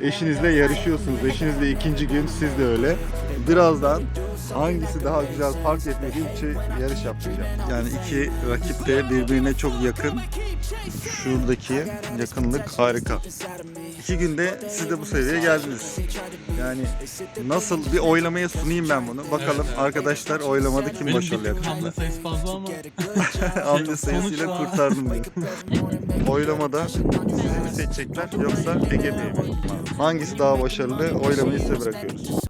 Eşinizle yarışıyorsunuz. Eşinizle ikinci gün siz de öyle. Birazdan hangisi daha güzel park etmediği için yarış yapacağım. Yani iki rakip de birbirine çok yakın. Şuradaki yakınlık harika. İki günde siz de bu seviyeye geldiniz. Yani nasıl bir oylamaya sunayım ben bunu. Bakalım arkadaşlar oylamada kim Benim başarılı yapacak. hamle sayısı fazla ama Hamle sayısıyla kurtardım beni. Oylamada sizi mi seçecekler yoksa Ege Bey mi? Hangisi daha başarılı oylamayı size bırakıyoruz.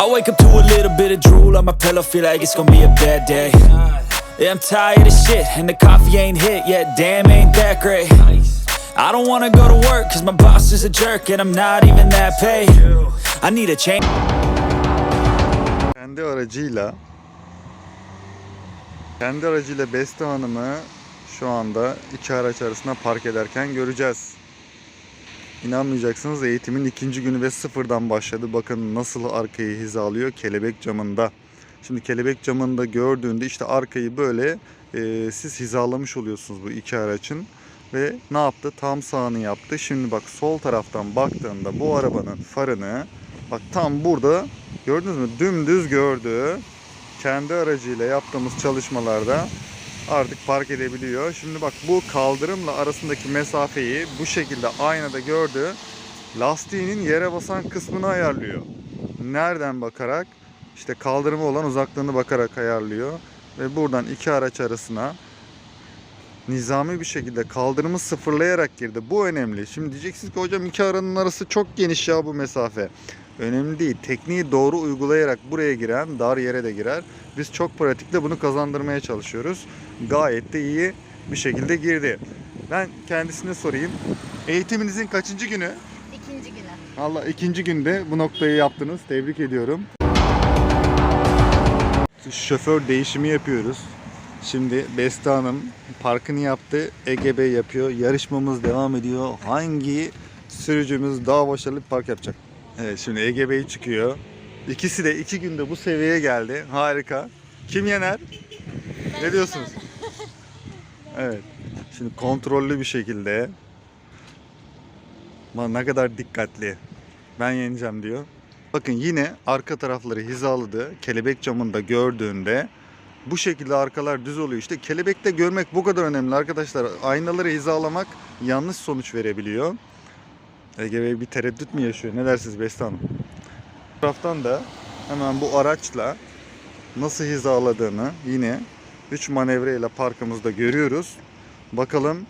I wake up to a little bit of drool on my pillow, feel like it's gonna be a bad day. Yeah, I'm tired of shit, and the coffee ain't hit yet, damn, ain't that great. I don't wanna go to work, cause my boss is a jerk, and I'm not even that paid. I need a change. Kendi aracıyla kendi aracıyla Beste Hanım'ı şu anda iki araç arasında park ederken göreceğiz. İnanmayacaksınız eğitimin ikinci günü ve sıfırdan başladı. Bakın nasıl arkayı hizalıyor kelebek camında. Şimdi kelebek camında gördüğünde işte arkayı böyle e, siz hizalamış oluyorsunuz bu iki aracın. Ve ne yaptı? Tam sağını yaptı. Şimdi bak sol taraftan baktığında bu arabanın farını bak tam burada gördünüz mü? Dümdüz gördü. Kendi aracıyla yaptığımız çalışmalarda artık park edebiliyor. Şimdi bak bu kaldırımla arasındaki mesafeyi bu şekilde aynada gördü. Lastiğinin yere basan kısmını ayarlıyor. Nereden bakarak? İşte kaldırıma olan uzaklığını bakarak ayarlıyor. Ve buradan iki araç arasına nizami bir şekilde kaldırımı sıfırlayarak girdi. Bu önemli. Şimdi diyeceksiniz ki hocam iki aranın arası çok geniş ya bu mesafe. Önemli değil. Tekniği doğru uygulayarak buraya giren dar yere de girer. Biz çok pratikle bunu kazandırmaya çalışıyoruz. Gayet de iyi bir şekilde girdi. Ben kendisine sorayım. Eğitiminizin kaçıncı günü? İkinci günü. Allah ikinci günde bu noktayı yaptınız. Tebrik ediyorum. Şoför değişimi yapıyoruz. Şimdi Beste Hanım parkını yaptı. Ege Bey yapıyor. Yarışmamız devam ediyor. Hangi sürücümüz daha başarılı bir park yapacak? Evet şimdi Ege Bey çıkıyor. İkisi de iki günde bu seviyeye geldi. Harika. Kim yener? Ne diyorsunuz? Evet. Şimdi kontrollü bir şekilde. Lan ne kadar dikkatli. Ben yeneceğim diyor. Bakın yine arka tarafları hizaladı. Kelebek camında gördüğünde bu şekilde arkalar düz oluyor. İşte kelebekte görmek bu kadar önemli arkadaşlar. Aynaları hizalamak yanlış sonuç verebiliyor. Ege Bey bir tereddüt mü yaşıyor? Ne dersiniz Beste Hanım? Bu taraftan da hemen bu araçla nasıl hizaladığını yine 3 manevra ile parkımızda görüyoruz. Bakalım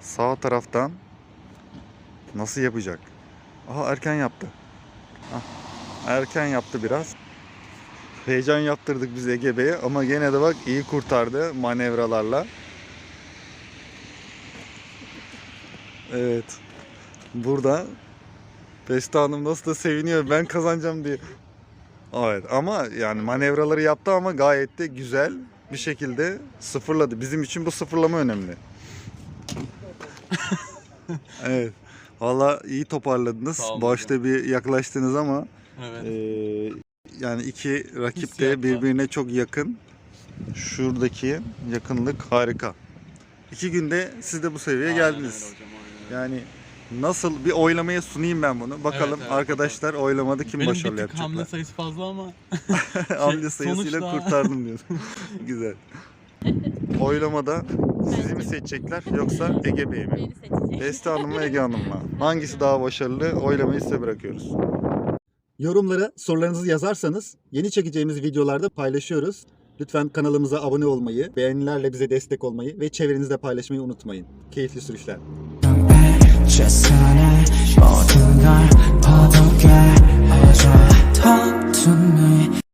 sağ taraftan nasıl yapacak? Aha erken yaptı. Ah, erken yaptı biraz. Heyecan yaptırdık biz Ege Bey'e ama gene de bak iyi kurtardı manevralarla. Evet. Burada Beste Hanım nasıl da seviniyor ben kazanacağım diye. Evet ama yani manevraları yaptı ama gayet de güzel bir şekilde sıfırladı. Bizim için bu sıfırlama önemli. evet. Valla iyi toparladınız. Sağ olun Başta bir yaklaştınız ama evet. ee, yani iki rakip de birbirine çok yakın. Şuradaki yakınlık harika. İki günde siz de bu seviyeye Aynen geldiniz. hocam. Yani nasıl bir oylamaya sunayım ben bunu. Bakalım Evet, evet, arkadaşlar oylamada kim Benim başarılı tık hamle yapacaklar. sayısı fazla ama Hamle sayısıyla sonuçta- kurtardım diyorsun. Güzel. Oylamada sizi mi seçecekler yoksa Ege Bey mi? Beni seçecek. Beste Hanım mı Ege Hanım mı? Hangisi daha başarılı? Oylamayı size bırakıyoruz. Yorumlara sorularınızı yazarsanız yeni çekeceğimiz videolarda paylaşıyoruz. Lütfen kanalımıza abone olmayı, beğenilerle bize destek olmayı ve çevrenizde paylaşmayı unutmayın. Keyifli sürüşler. 최선의 모든 걸 퍼붓게 해줘. 턱 퉁네